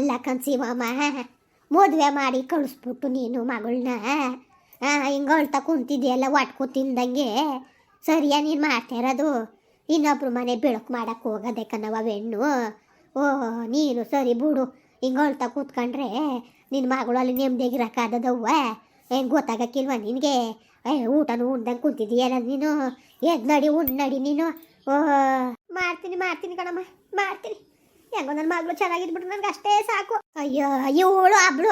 ಅಲ್ಲ ಕನ್ಸೀವಮ್ಮ ಮದುವೆ ಮಾಡಿ ಕಳಿಸ್ಬಿಟ್ಟು ನೀನು ಮಗಳನ್ನ ಹಿಂಗೆ ಅಳ್ತಾ ಕುಂತಿದ್ಯಲ್ಲ ವಾಟ್ಕೋ ತಿಂದಂಗೆ. ಸರಿಯಾ ನೀನು ಮಾಡ್ತಾ ಇರೋದು? ಇನ್ನೊಬ್ರು ಮನೆ ಬೆಳಕು ಮಾಡಕ್ಕೆ ಹೋಗೋದೆ ಕಣವ ಹೆಣ್ಣು. ಓ, ನೀನು ಸರಿ ಬಿಡು. ಹಿಂಗೆ ಅಳ್ತಾ ಕೂತ್ಕೊಂಡ್ರೆ ನಿನ್ನ ಮಗಳು ಅಲ್ಲಿ ನೆಮ್ಮದಿಯಾಗಿರಕ್ಕಾದದವ್ವ ಏನು ಗೊತ್ತಾಗಕ್ಕಿಲ್ವ ನಿನಗೆ? ಏ, ಊಟನೂ ಉಂಡಂಗೆ ಕುಂತಿದ್ದೀಯಲ್ಲ ನೀನು? ಎದ್ದು ನಡಿ ಉಂಡು ನಡಿ ನೀನು. ಓ, ಮಾಡ್ತೀನಿ ಮಾಡ್ತೀನಿ ಕಣಮ್ಮ. ಮಾಡ್ತೀನಿ. ಹೆಂಗೋ ನನ್ನ ಮಗಳು ಚೆನ್ನಾಗಿದ್ಬಿಟ್ರು ನನಗೆ ಅಷ್ಟೇ ಸಾಕು. ಅಯ್ಯೋ, ಇವಳು ಅಬ್ಳು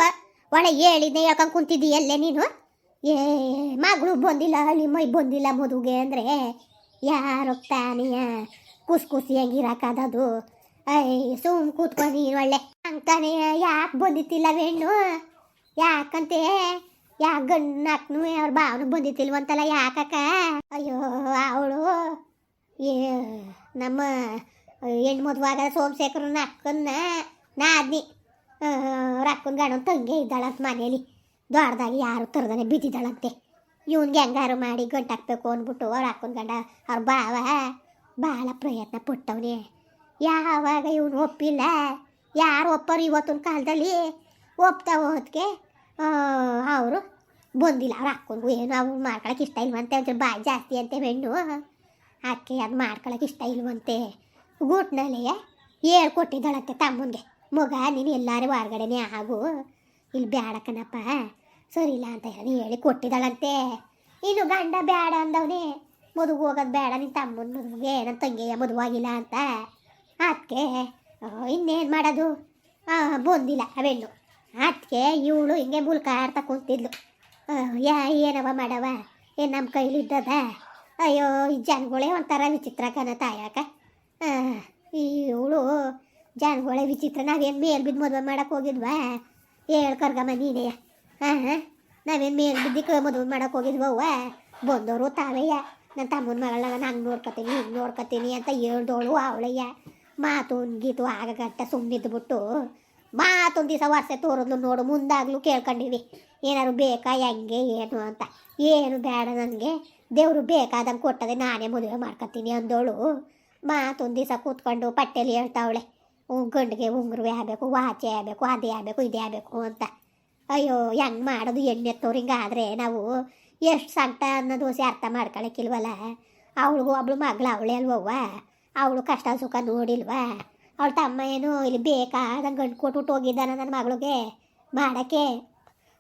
ಒಳ್ಳೆ ಹೇಳಿದ್ದೆ ಹೇಳ್ಕೊಂಡು ಕುಂತಿದ್ದೀಯಲ್ಲೇ ನೀನು? ಏ, ಮಗಳು ಬಂದಿಲ್ಲ ಹಳ್ಳಿ ಬಂದಿಲ್ಲ ಮದುವೆ ಅಂದರೆ. ಯಾರು ತಾನಿಯ? ಕುಸ್ ಕುಸಿ ಹೆಂಗಿರಕ್ಕದದು ಅಯ್ಯ ಸುಮ್ ಕೂತ್ಕೊಂಡು ಒಳ್ಳೆ. ಅಂತಾನೆ ಯಾಕೆ ಬಂದಿತ್ತಿಲ್ಲ ಹೆಣ್ಣು ಯಾಕಂತೆ? ಯಾಕೆ ಗಣ್ಣಾಕ್ನು ಅವ್ರ ಭಾವನು ಬಂದಿತ್ತಿಲ್ವಂತಲ್ಲ ಯಾಕಕ್ಕ? ಅಯ್ಯೋ, ಅವಳು. ಏ, ನಮ್ಮ ಹೆಣ್ಣು ಮದುವಾಗ ಸೋಮಶೇಖರನ ಅಕ್ಕನ್ನ ನಾದ್ನಿ. ಅವ್ರ ಅಕ್ಕನ ಗಂಡನ ತಂಗೆ ಇದ್ದಾಳಂತ ಮನೇಲಿ. ದೊಡ್ಡದಾಗಿ ಯಾರು ತರದಾನೆ ಬಿದ್ದಿದ್ದಾಳಂತೆ. ಇವನ್ಗೆ ಹೆಂಗಾರು ಮಾಡಿ ಗಂಟಾಕ್ಬೇಕು ಅಂದ್ಬಿಟ್ಟು ಅವ್ರ ಅಕ್ಕನ ಗಂಡ, ಅವ್ರ ಬಾವ ಭಾಳ ಪ್ರಯತ್ನ ಪಟ್ಟವನೇ. ಯಾವಾಗ ಇವನು ಒಪ್ಪಿಲ್ಲ, ಯಾರು ಒಪ್ಪರು ಇವತ್ತಿನ ಕಾಲದಲ್ಲಿ? ಒಪ್ತಾ ಹೊತ್ತಿಗೆ ಅವರು ಬಂದಿಲ್ಲ. ಅವ್ರ ಅಕ್ಕನಿಗೂ ಏನು ಅವ್ರು ಮಾಡ್ಕೊಳಕ್ಕೆ ಇಷ್ಟ ಇಲ್ವಂತೆ, ಒಂಚೂರು ಬಾಯಿ ಜಾಸ್ತಿ ಅಂತೆ ಹೆಣ್ಣು. ಅಕ್ಕೆ ಅದು ಮಾಡ್ಕೊಳಕ್ಕೆ ಇಷ್ಟ ಇಲ್ವಂತೆ. ಗೂಟ್ನಲ್ಲೇ ಹೇಳ್ಕೊಟ್ಟಿದ್ದಾಳಂತೆ ತಮ್ಮನಿಗೆ. ಮಗ, ನೀನು ಎಲ್ಲರೂ ಹೊರ್ಗಡೆನೇ ಆಗು. ಇಲ್ಲಿ ಬ್ಯಾಡ ಕಣಪ್ಪ. ಸರಿ ಇಲ್ಲ ಅಂತ ಹೇಳಿ ಹೇಳಿ ಕೊಟ್ಟಿದ್ದಾಳಂತೆ. ಇನ್ನು ಗಂಡ ಬೇಡ ಅಂದವನೇ. ಮದುವೆ ಹೋಗೋದು ಬೇಡ ನಿನ್ನ ತಮ್ಮನ ಮದುವೆಗೆ ನನ್ನ ತಂಗಿಯ ಮದುವಾಗಿಲ್ಲ ಅಂತ. ಅದಕ್ಕೆ ಇನ್ನೇನು ಮಾಡೋದು? ಬಂದಿಲ್ಲ ಅವೆಣ್ಣು ಅದಕ್ಕೆ ಇವಳು ಹಿಂಗೆ ಮುಲ್ಕ ಆಡ್ತಾ ಕುಂತಿದ್ಲು ಯಾ, ಏನವ ಮಾಡವ? ಏನು ನಮ್ಮ ಕೈಲಿದ್ದದ? ಅಯ್ಯೋ, ಈ ಜನಗಳೇ ಒಂಥರ ವಿಚಿತ್ರ ಕಣ ತಾಯಕ. ಇವಳು ಜನಗಳೇ ವಿಚಿತ್ರ. ನಾವೇನು ಮೇಲ್ ಬಿದ್ದು ಮದುವೆ ಮಾಡಕ್ಕೆ ಹೋಗಿದ್ವಾ? ಹೇಳ್ ಕರ್ಗಮ್ಮ ನೀನೇ. ಹಾಂ ನಾವೇನು ಮೇಲ್ ಬಿದ್ದಿಕ್ಕೆ ಮದುವೆ ಮಾಡಕ್ಕೆ ಹೋಗಿದ್ವವ್ವ? ಬಂದವರು ತಾವಯ್ಯ. ನನ್ನ ತಮ್ಮನ ಮಗಳನ್ನ ನಾನು ನೋಡ್ಕೊತೀನಿ, ಹಿಂಗೆ ನೋಡ್ಕೊತೀನಿ ಅಂತ ಹೇಳ್ದೋಳು ಅವಳಯ್ಯ. ಮಾತು ಗೀತು ಆಗಗಟ್ಟ ಸುಮ್ಮನಿದ್ಬಿಟ್ಟು ಮಾತೊಂದು ದಿವಸ ವರ್ಷ ತೋರಿದ್ಲು ನೋಡು, ಮುಂದಾಗ್ಲೂ ಕೇಳ್ಕೊಂಡಿವಿ. ಏನಾದ್ರು ಬೇಕಾ, ಹೆಂಗೆ, ಏನು ಅಂತ. ಏನು ಬೇಡ ನನಗೆ. ದೇವರು ಬೇಕಾದಂಗೆ ಕೊಟ್ಟದೆ ನಾನೇ ಮದುವೆ ಮಾಡ್ಕೊತೀನಿ ಅಂದೋಳು. ಮಾತೊಂದು ದಿವಸ ಕೂತ್ಕೊಂಡು ಪಟ್ಟೆಲಿ ಹೇಳ್ತಾವಳೆ. ಗಂಡಿಗೆ ಉಂಗುರುವೆ ಆಗಬೇಕು, ವಾಚೆ ಆಗಬೇಕು, ಅದೇ ಆಗಬೇಕು, ಇದೇ ಆಗಬೇಕು ಅಂತ. ಅಯ್ಯೋ, ಹೆಂಗೆ ಮಾಡೋದು ಎಣ್ಣೆ ಹಿಂಗಾದ್ರೆ ನಾವು ಎಷ್ಟು ಸಂಕಟ ಅನ್ನೋ ದೋಸೆ ಅರ್ಥ ಮಾಡ್ಕೊಳಕ್ಕಿಲ್ವಲ್ಲ ಅವಳಿಗೂ ಒಬ್ಳು ಮಗಳು, ಅವಳೆ ಅಲ್ವವ್ವ? ಅವಳು ಕಷ್ಟ ಸುಖ ನೋಡಿಲ್ವಾ? ಅವಳ ತಮ್ಮ ಏನು ಇಲ್ಲಿ ಬೇಕಾದಂಗೆ ಗಂಡು ಕೊಟ್ಟು ಹೋಗಿದ್ದಾನ ನನ್ನ ಮಗಳಿಗೆ? ಮಾಡೋಕ್ಕೆ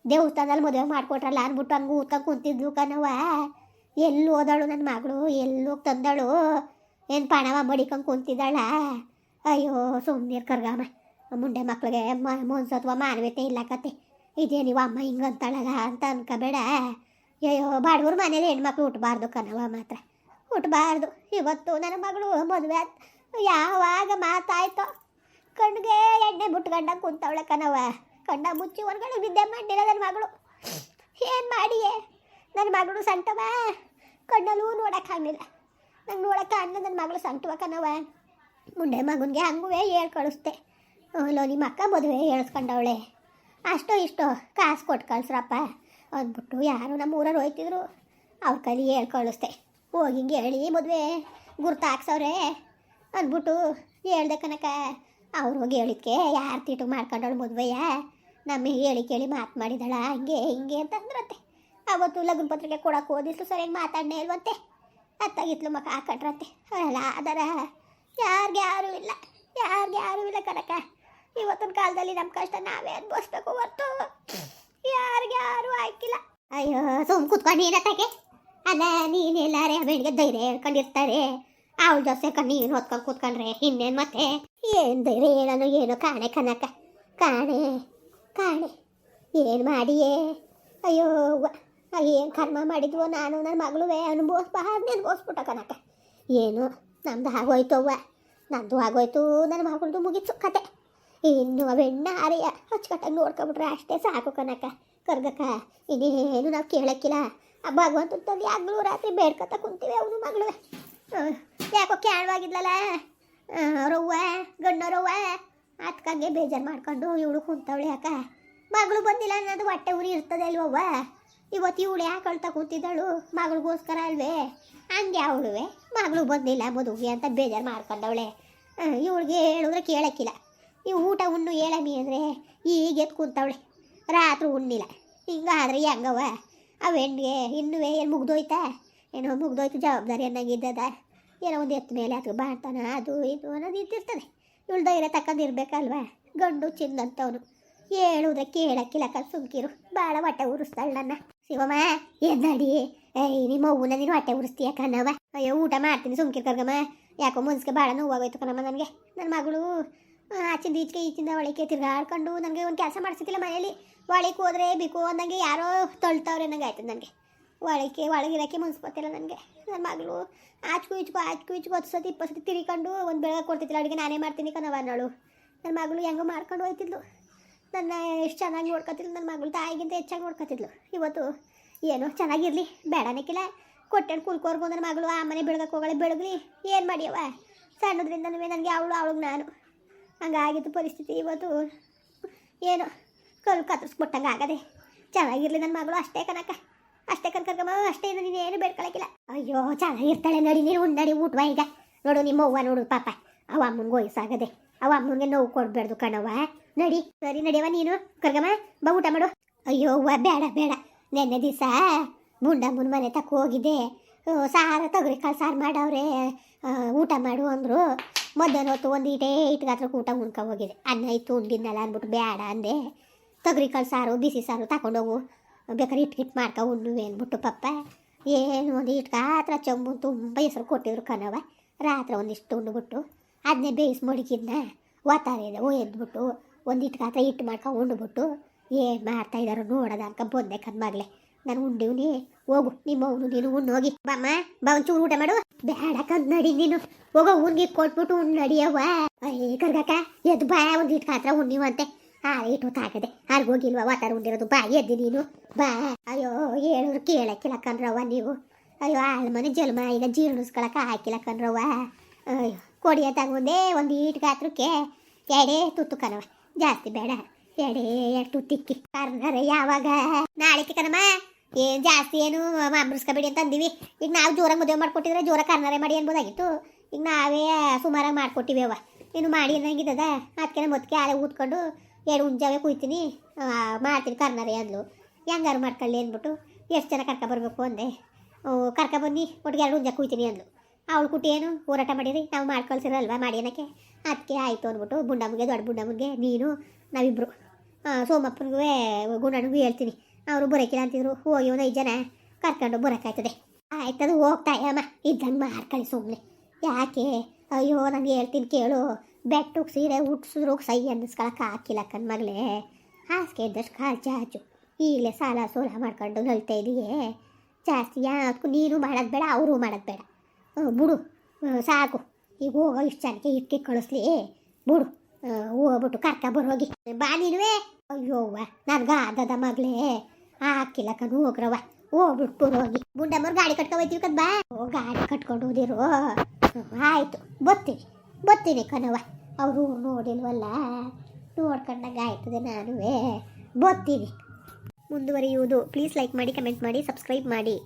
ದೇವಸ್ಥಾನದಲ್ಲಿ ಮದುವೆ ಮಾಡಿಕೊಟ್ರಲ್ಲ ಅಂದ್ಬಿಟ್ಟು ಹಂಗೆ ಊತ ಕೂತಿದ್ದು ಕಣವ ಎಲ್ಲಿ ಹೋದಳು ನನ್ನ ಮಗಳು, ಎಲ್ಲಿ ಹೋಗಿ ತಂದಳು. ಏನು ಪಣವ ಮಡಿಕೊಂಡು ಕುಂತಿದ್ದಾಳ? ಅಯ್ಯೋ ಸುಮ್ಮನೆ ಕರ್ಗಮ್ಮ ಮುಂಡೆ ಮಕ್ಳಿಗೆ ಮನ್ಸತ್ವ ಮಾನವೀಯತೆ ಇಲ್ಲ ಕತೆ. ಇದೇ ನೀವು ಅಮ್ಮ ಹಿಂಗಂತಾಳಲ್ಲ ಅಂತ ಅನ್ಕೋಬೇಡ. ಅಯ್ಯೋ ಬಾಡೂರು ಮನೇಲಿ ಹೆಣ್ಮಕ್ಳು ಹುಟ್ಟಬಾರ್ದು ಕನವ ಮಾತ್ರ. ಹುಟ್ಟಬಾರ್ದು ಇವತ್ತು ನನ್ನ ಮಗಳು ಮದುವೆ ಯಾವಾಗ ಮಾತಾಯ್ತೋ? ಕಣ್ಣಿಗೆ ಎಣ್ಣೆ ಬಿಟ್ಕಂಡ ಕುಂತವಳೆ ಕನವ ಕಣ್ಣ ಮುಚ್ಚಿ ಹೊರಗಡೆ ಬಿದ್ದೆ ಮಾಡಿಲ್ಲ ನನ್ನ ಮಗಳು. ಏನು ಮಾಡಿಯೇ? ನನ್ನ ಮಗಳು ಸಂತವ? ಕಣ್ಣಲ್ಲೂ ನೋಡೋಕ್ಕಾಗಲಿಲ್ಲ. ನಂಗೆ ನೋಡೋಕ್ಕಾಗಲಿಲ್ಲ ನನ್ನ ಮಗಳು ಸಂಟವ ಕಣವ ಮುಂಡೆ ಮಗನಿಗೆ ಹಂಗೂ ಹೇಳಿ ಕಳಿಸ್ದೆ ಲೋ, ನಿಮ್ಮ ಅಕ್ಕ ಮದುವೆ ಹೇಳ್ಸ್ಕೊಂಡವಳೆ. ಅಷ್ಟೋ ಇಷ್ಟೋ, ಕಾಸು ಕೊಟ್ಟು ಕಳ್ಸ್ರಪ್ಪ. ಅಂದ್ಬಿಟ್ಟು ಯಾರು ನಮ್ಮ ಊರಲ್ಲಿ ಹೋಯ್ತಿದ್ರು. ಅವ್ರ ಕೈಲಿ ಹೇಳಿ ಕಳಿಸ್ದೆ ಹೋಗಿ ಹಿಂಗೆ ಹೇಳಿ, ಮದುವೆ ಗುರ್ತು ಹಾಕ್ಸವ್ರೆ ಅಂದ್ಬಿಟ್ಟು ಹೇಳ್ದೆ ಕನಕ ಅವ್ರು ಹೋಗಿ ಹೇಳಿದ್ಕೆ, ಯಾರು ತೀಟು ಮಾಡ್ಕೊಂಡವಳು ಮದುವೆಯ? ನಮಗೆ ಹೇಳಿ ಕೇಳಿ ಮಾತು ಮಾಡಿದಳ? ಹಂಗೆ, ಹಿಂಗೆ ಅಂತ ಅಂದ್ರಂತೆ ಅವತ್ತು ಲಗ್ನ ಪತ್ರಿಕೆ ಕೊಡೋಕೆ ಓದಿಸ್ತು ಸರಿಯಾಗಿ ಮಾತಾಡನೇ ಇಲ್ವಂತೆ. ಅತ್ತಾಗಿತ್ಲು ಮಕ್ಕ ಹಾಕೊಂಡ್ರಂತೆ. ಅಲ್ಲ, ಅದರ ಯಾರಿಗೆ ಯಾರೂ ಇಲ್ಲ. ಯಾರಿಗೆ ಯಾರೂ ಇಲ್ಲ ಕನಕ ಇವತ್ತಿನ ಕಾಲದಲ್ಲಿ ನಮ್ಮ ಕಷ್ಟ ನಾವೇ ಅನ್ಭವಿಸ್ಬೇಕು ಹೊರ್ತು ಯಾರಿಗೆ ಯಾರೂ ಆಯ್ಕಿಲ್ಲ ಅಯ್ಯೋ, ಸುಮ್ ಕುತ್ಕೊಂಡು ನೀನತ್ತಾಗೆ ಅಲ್ಲ ನೀನೆಲ್ಲಾರೆ ಬೆಳಿಗ್ಗೆ ಧೈರ್ಯ ಹೇಳ್ಕೊಂಡಿರ್ತಾರೆ. ಅವಳ ಜೊತೆ ಕಣ್ಣು ನೀನು ಹೊತ್ಕೊಂಡು ಕೂತ್ಕೊಂಡ್ರೆ ಇನ್ನೇನು ಮತ್ತೆ? ಏನು ಧೈರ್ಯ ಹೇಳೋನು ಏನು ಕಾಣೆ ಕನಕ ಕಾಣೆ ಕಾಣೆ. ಏನು ಮಾಡಿಯೇ? ಅಯ್ಯೋ ಏನು ಕರ್ಮ ಮಾಡಿದ್ವೋ ನಾನು ನನ್ನ ಮಗಳುವೆ ಅನುಭವಿಸ್ಬಾರ್ದು ಅನುಭವಿಸ್ಬಿಟ್ಟ ಕನಕ ಏನು, ನಮ್ದು ಆಗೋಯ್ತವ್ವ ನಂದು ಆಗೋಯ್ತು ನನ್ನ ಮಗಳದು ಮುಗೀತು ಕತೆ. ಇನ್ನು ಅವೆಣ್ಣ ಅರೆಯ ಅಚ್ಚುಕಟ್ಟಾಗಿ ನೋಡ್ಕೊಬಿಟ್ರೆ ಅಷ್ಟೇ ಸಾಕು ಕನಕ ಕರ್ಗಕ್ಕ, ಇನ್ನೇನು ನಾವು ಕೇಳಕ್ಕಿಲ್ಲ. ಆ ಭಗವಂತಂದು ಯಾಗಲೂ ರಾತ್ರಿ ಬೇಡ್ಕೊತ ಕುಂತೀವಿ ಅವನು ಮಗಳು ಯಾಕೋ ಕೇಳವಾಗಿದ್ಲಲ್ಲ ರವ್ವ ಗಂಡರವ್ವ ಅದಕ್ಕಂಗೆ ಬೇಜಾರು ಮಾಡ್ಕೊಂಡು ಇವಳು ಕುಂತವಳೆ ಯಾಕ ಮಗಳು ಬಂದಿಲ್ಲ ಅನ್ನೋದು ಹೊಟ್ಟೆ ಉರಿ ಇರ್ತದೆ ಅಲ್ವವ್ವ. ಇವತ್ತು ಇವಳು ಯಾಕೆ ಅಳ್ತಾ ಕೂತಿದ್ದಳು? ಮಗಳಿಗೋಸ್ಕರ ಅಲ್ವೇ? ಹಂಗೆ ಅವಳುವೆ. ಮಗಳು ಬಂದಿಲ್ಲ ಮದುವೆ ಅಂತ ಬೇಜಾರು ಮಾಡ್ಕೊಂಡವಳೆ. ಇವಳಿಗೆ ಹೇಳಿದ್ರೆ ಕೇಳಕ್ಕಿಲ್ಲ. ಈ ಊಟ ಉಣ್ಣು ಹೇಳಮಿ ಅಂದರೆ ಈಗ ಎತ್ ಕೂತವಳೆ. ರಾತ್ರಿ ಉಣ್ಣಿಲ್ಲ. ಹಿಂಗಾದ್ರೆ ಹೆಂಗವ ಅವ ಹೆಣ್ಣಿಗೆ ಇನ್ನೂ ಏನು ಮುಗ್ದೋಯ್ತಾ? ಏನೋ ಮುಗ್ದೋಯ್ತು ಜವಾಬ್ದಾರಿ ಅನ್ನಂಗಿದ್ದದ ಏನೋ ಒಂದು ಎತ್ತ ಮೇಲೆ ಅದು ಬಾಣ್ತಾನ, ಅದು ಇದು ಅನ್ನೋದು ಇದ್ದಿರ್ತದೆ. ಇವಳು ಧೈರ್ಯ ತಕ್ಕಂದಿರ್ಬೇಕಲ್ವಾ ಗಂಡು ಚಿನ್ನಂತವನು. ಹೇಳುವುದಕ್ಕೆ ಹೇಳಕ್ಕಿಲ್ಲ ಕಲ್ ಸುಮ್ಕಿರು. ಭಾಳ ಹೊಟ್ಟೆ ಉರಿಸ್ತಾಳೆ ನನ್ನ. ಶಿವಮ್ಮ ಎದ್ದಾಡಿ ಏಯ್, ನಿಮ್ಮ ಅವ್ವನ ನೀನು ಹೊಟ್ಟೆ ಉರಿಸ್ತೀಯ ಕಣವ ಅಯ್ಯೋ, ಊಟ ಮಾಡ್ತೀನಿ ಸುಮ್ಕಿರ್ ಕರ್ಗಮ್ಮ. ಯಾಕೋ ಮುನ್ಸ್ಕೆ ಭಾಳ ನೋವಾಗೋಯ್ತು ಕಣಮ್ಮ ನನಗೆ. ನನ್ನ ಮಗಳು ಆಚಿಂದ ಈಚೆಗೆ ಈಚಿಂದ ಒಳಗೆ ತಿರ್ಗಾಡ್ಕೊಂಡು ನನಗೆ ಒಂದು ಕೆಲಸ ಮಾಡಿಸ್ತಿಲ್ಲ ಮನೆಯಲ್ಲಿ. ಒಳಗೆ ಹೋದ್ರೆ ಬೇಕು ಅಂದಂಗೆ ಯಾರೋ ತೊಳ್ತವ್ರೆ ನಂಗೆ ಆಯ್ತು ನನಗೆ. ಒಳಗೆ ಒಳಗಿರೋಕ್ಕೆ ಮನ್ಸು ಬರ್ತಿಲ್ಲ ನನಗೆ. ನನ್ನ ಮಗಳು, ಆಚ್ಕು ಈಚ್ಕು ಆಚ್ಕು ಈಚ್ಕು ಹತ್ತು ಸತಿ, ಇಪ್ಪತ್ತು ಸತಿ ತಿರ್ಕೊಂಡು ಒಂದು ಬೆಳಗ್ಗೆ ಕೊಡ್ತಿದ್ದಿಲ್ಲ ಅಡುಗೆ, ನಾನೇ ಮಾಡ್ತೀನಿ ಕಣವ ಅನ್ನೋಳು. ನನ್ನ ಮಗಳು ಹೆಂಗೋ ಮಾಡ್ಕೊಂಡು ಹೋಯ್ತಿದ್ಲು. ನನ್ನ ಎಷ್ಟು ಚೆನ್ನಾಗಿ ನೋಡ್ಕೊತಿದ್ಲು, ನನ್ನ ಮಗಳು ತಾಯಿಗಿಂತ ಹೆಚ್ಚಾಗಿ ನೋಡ್ಕೊತಿದ್ಲು. ಇವತ್ತು ಏನೋ ಚೆನ್ನಾಗಿರಲಿ ಬೇಡನಕ್ಕಿಲ್ಲ ಕೊಟ್ಟೆಣ್ಣು ಕುಲ್ಕೋರ್ಗು ನನ್ನ ಮಗಳು, ಆ ಮನೆ ಬೆಳಗಕ್ಕೆ ಹೋಗಳೆ, ಬೆಳಗ್ಲಿ. ಏನು ಮಾಡಿಯವ? ಸಣ್ಣದ್ರಿಂದನೂ ನನಗೆ ಅವಳು, ಅವಳಿಗೆ ನಾನು. ಹಂಗಾಗಿತ್ತು ಪರಿಸ್ಥಿತಿ ಇವತ್ತು ಏನು ಕಲ್ ಕತ್ತರಿಸ್ಬಿಟ್ಟಂಗೆ ಆಗದೆ. ಚೆನ್ನಾಗಿರಲಿ ನನ್ನ ಮಗಳು, ಅಷ್ಟೇ ಕನಕ ಅಷ್ಟೇ ಕನ್ಕರ್ಗಮ್ಮ ಅಷ್ಟೇ ನೀನು ಏನು ಬೇಡ್ಕೊಳಕ್ಕಿಲ್ಲ ಅಯ್ಯೋ, ಚೆನ್ನಾಗಿರ್ತಾಳೆ ನಡಿ, ನೀನು ಉಂಡಡಿ ಊಟವ ಈಗ. ನೋಡು ನಿಮ್ಮ ನೋಡು ಪಾಪ. ಅವ ಅಮ್ಮನಿಗೆ ವಯಸ್ಸಾಗದೆ, ಅವ ಅಮ್ಮನಿಗೆ ನೋವು ಕೊಡಬಾರ್ದು ಕಣವ ನಡಿ, ಸರಿ ನಡಿಯವ ನೀನು. ಕರ್ಗಮ್ಮ, ಬಾ ಊಟ ಮಾಡು. ಅಯ್ಯೋ, ಅವ್ವ, ಬೇಡ ಬೇಡ. ನೆನ್ನೆ ದಿವಸ ಮುಂಡಮ್ಮನ ಮನೆ ತಕ್ಕ ಹೋಗಿದ್ದೆ. ಸಾರ ತೊಗರಿ ಕಾಳು ಸಾರು ಮಾಡವ್ರೆ. ಊಟ ಮಾಡು ಅಂದರು. ಮಧ್ಯಾಹ್ನ ಹೊತ್ತು ಒಂದು ಈಟೇ ಇಟ್ಗಾತ್ರ ಊಟ ಉಣ್ಕೊ ಹೋಗಿದೆ ಅನ್ನ ಇತ್ತು ಉಂಡಿದ್ನಲ್ಲ ಅಂದ್ಬಿಟ್ಟು ಬೇಡ ಅಂದೆ. ತೊಗರಿ ಕಾಳು ಸಾರು, ಬಿಸಿ ಸಾರು ತಗೊಂಡೋಗು ಬೇಕಾದ್ರೆ ಇಟ್ಟು ಮಾಡ್ಕೊ ಉಣ್ಣುವೆ ಅಂದ್ಬಿಟ್ಟು ಪಪ್ಪ. ಏನು ಒಂದು ಇಟ್ಕಾತ್ರ ಚಂಬು ತುಂಬ ಹೆಸರು ಕೊಟ್ಟಿದ್ರು ಕಣವ ರಾತ್ರಿ ಒಂದಿಷ್ಟು ಉಂಡ್ಬಿಟ್ಟು ಅದನ್ನೇ ಬೇಯಿಸಿ ಮಡಗಿದ್ನ. ಒತ್ತಾರೆ ಓ, ಎದ್ಬಿಟ್ಟು. ಒಂದು ಗಾತ್ರ ಹಿಟ್ಟು ಇಟ್ಟು ಮಾಡ್ಕೊಂಡು ಉಂಡ್ಬಿಟ್ಟು ಏನು ಮಾಡ್ತಾ ಇದ್ದಾರೋ ನೋಡೋದ ಅನ್ಕ ಬಂದೆ ಕದ್ಮಾಗ್ಲೆ ನಾನು ಉಂಡಿವ್ನಿ ಹೋಗು, ನಿಮ್ಮ ಅವನು, ನೀನು ಉಣ್ಣು, ಹೋಗಿ. ಬಾಮ್ಮ, ಬಾ, ಒಂಚೂರು ಊಟ ಮಾಡು. ಬೇಡ ಕಂದ್ ನಡಿ ನೀನು. ಹೋಗೋ ಉಣ್ಗಿ ಕೊಟ್ಬಿಟ್ಟು ಉಣ್ಣು ನಡಿಯವ್ವ. ಅಯ್ಯ ಕರ್ಗಾಕ ಎದ್ದು ಬಾ, ಒಂದು ಕಾತ್ರ ಹತ್ರ ಉಣ್ಣಿವಂತೆ ಆ ಇಟ್ಟು ತಾಗದೆ ಅಲ್ಲಿ ಹೋಗಿಲ್ವ ವಾತಾರ ಉಂಡಿರೋದು. ಬಾ, ಎದ್ದು ನೀನು. ಬಾ. ಅಯ್ಯೋ ಹೇಳಿದ್ರು ಕೇಳಕ್ಕಿಲ್ಲ ಕಣ್ರವ್ವ ನೀವು. ಅಯ್ಯೋ, ಆಳ್ ಮನೆ ಜಲ್ಮ, ಈಗ ಜೀರ್ಣಿಸ್ಕೊಳಕ ಹಾಕಿಲ್ಲ ಕಣ್ರವ್ವ ಅಯ್ಯೋ ಕೊಡಿಯ ತಗೊಂಡೆ ಒಂದು ಈಟ್ ಗಾತ್ರಕ್ಕೆ. ಎಡೇ, ತುತ್ತು ಕಣವ ಜಾಸ್ತಿ ಬೇಡ. ಎಡೆ ಎಷ್ಟು ತಿಕ್ಕಿ. ಕರ್ನರೆ ಯಾವಾಗ? ನಾಳೆಕ್ಕೆ ಕಣಮ್ಮ ಏನು ಜಾಸ್ತಿ ಏನು ಮಾಮೃಸ್ಕೊಬೇಡಿ ಅಂತ ಅಂದಿವಿ. ಈಗ ನಾವು ಜೋರಾಗಿ ಮದುವೆ ಮಾಡ್ಕೊಟ್ಟಿದ್ರೆ ಜೋರ ಕರ್ನರೆ ಮಾಡಿ ಅನ್ಬೋದಾಗಿತ್ತು. ಈಗ ನಾವೇ ಸುಮಾರಾಗಿ ಮಾಡ್ಕೊಟ್ಟಿವಿ ಅವ ಏನು ಮಾಡಿ ಅನ್ನಂಗಿದ್ದದ ಅದಕ್ಕೆ ಮೊದಕ್ಕೆ ಆಲೆ ಊದ್ಕೊಂಡು ಎರಡು ಉಂಜಾವೆ ಕುಯ್ತೀನಿ. ಮಾಡ್ತೀನಿ ಕರ್ನರೆ ಅಂದ್ಲು. ಹೆಂಗಾರು ಮಾಡ್ಕೊಳ್ಳಿ ಅಂದ್ಬಿಟ್ಟು ಎಷ್ಟು ಜನ ಕರ್ಕ ಬರಬೇಕು ಅಂದೆ. ಕರ್ಕ ಬನ್ನಿ. ಒಟ್ಟಿಗೆ ಎರಡು ಉಂಜ ಕುಯ್ತೀನಿ ಅಂದ್ಲು. ಅವಳು ಕುಟ್ಟಿ ಏನು? ಹೋರಾಟ ಮಾಡಿರಿ. ನಾವು ಮಾಡ್ಕೊಳ್ಸಿರಲ್ವಾ ಮಾಡಿ ಅನ್ನಕ್ಕೆ? ಅದಕ್ಕೆ ಆಯಿತು ಅಂದ್ಬಿಟ್ಟು ಬುಂಡಮ್ಮಗೆ ದೊಡ್ಡ ಬುಂಡಮ್ಮಗೆ ನೀನು ನಾವಿಬ್ಬರು ಸೋಮಪ್ಪನಿಗೂ ಗುಂಡನಿಗೂ ಹೇಳ್ತೀನಿ. ಅವರು ಬರೋಕಿಲ್ಲ ಅಂತಿದ್ರು. ಹೋಗಿ ಒಂದು ಐದು ಜನ ಕರ್ಕೊಂಡು ಬರೋಕ್ಕಾಯ್ತದೆ. ಆಯ್ತದು ಹೋಗ್ತಾ ಅಮ್ಮ? ಇದ್ದಂಗೆ ಮಾರ್ಕಳಿ ಸುಮ್ಮನೆ ಯಾಕೆ? ಅಯ್ಯೋ ನಾನು ಹೇಳ್ತೀನಿ ಕೇಳು. ಬೆಟ್ಟಕ್ಕೆ ಸೀರೆ ಹುಟ್ಟಿಸಿದ್ರು ಸೈ ಅನ್ನಿಸ್ಕೊಳಕ್ಕೆ ಹಾಕಿಲ್ಲ ಕಣ್ಮಗಳೇ ಹಾಸಿಗೆ ಇದ್ದಷ್ಟು ಕಾಲು ಚಾಚು ಈಗಲೇ ಸಾಲ ಸೋಲ ಮಾಡ್ಕೊಂಡು ನಲ್ತಾ ಇದೆಯೇ. ಜಾಸ್ತಿ ಯಾವ್ದಕ್ಕೂ ನೀನು ಮಾಡೋದು ಬೇಡ, ಅವರು ಮಾಡೋದು ಬೇಡ. ಬಿಡು. ಸಾಕು. ಈಗ ಹೋಗೋ ಇಷ್ಟು ಜನಕ್ಕೆ ಇಟ್ಕೆ ಕಳಿಸ್ಲಿ. ಬಿಡು ಹೋಗ್ಬಿಟ್ಟು ಕರ್ಕ ಬರೋಗಿ ಬಾ ನೀನುವೆ. ಅಯ್ಯೋವ್ವ ನನ್ಗ ಅದದ ಮಗಳೇ. ಹಾಕಿಲ್ಲ ಕಣ್ ಹೋಗ್ರವ ಹೋಗ್ಬಿಟ್ಟು ಬರೋಗಿ ಬುಂಡಮ್ಮವ್ರು ಗಾಡಿ ಕಟ್ಕೊ ಹೋಯ್ತೀವಿ ಕದ್ ಬಾ. ಓ, ಗಾಡಿ ಕಟ್ಕೊಂಡು ಹೋದಿರು ಆಯ್ತು. ಬತ್ತೀನಿ. ಬತ್ತೀನಿ ಕಣವ ಅವರು ನೋಡಿಲ್ವಲ್ಲ? ನೋಡ್ಕೊಂಡಾಗ ಆಯ್ತದೆ ನಾನುವೇ. ಬತ್ತೀನಿ. ಮುಂದುವರಿಯುವುದು. ಪ್ಲೀಸ್ ಲೈಕ್ ಮಾಡಿ, ಕಮೆಂಟ್ ಮಾಡಿ, ಸಬ್ಸ್ಕ್ರೈಬ್ ಮಾಡಿ.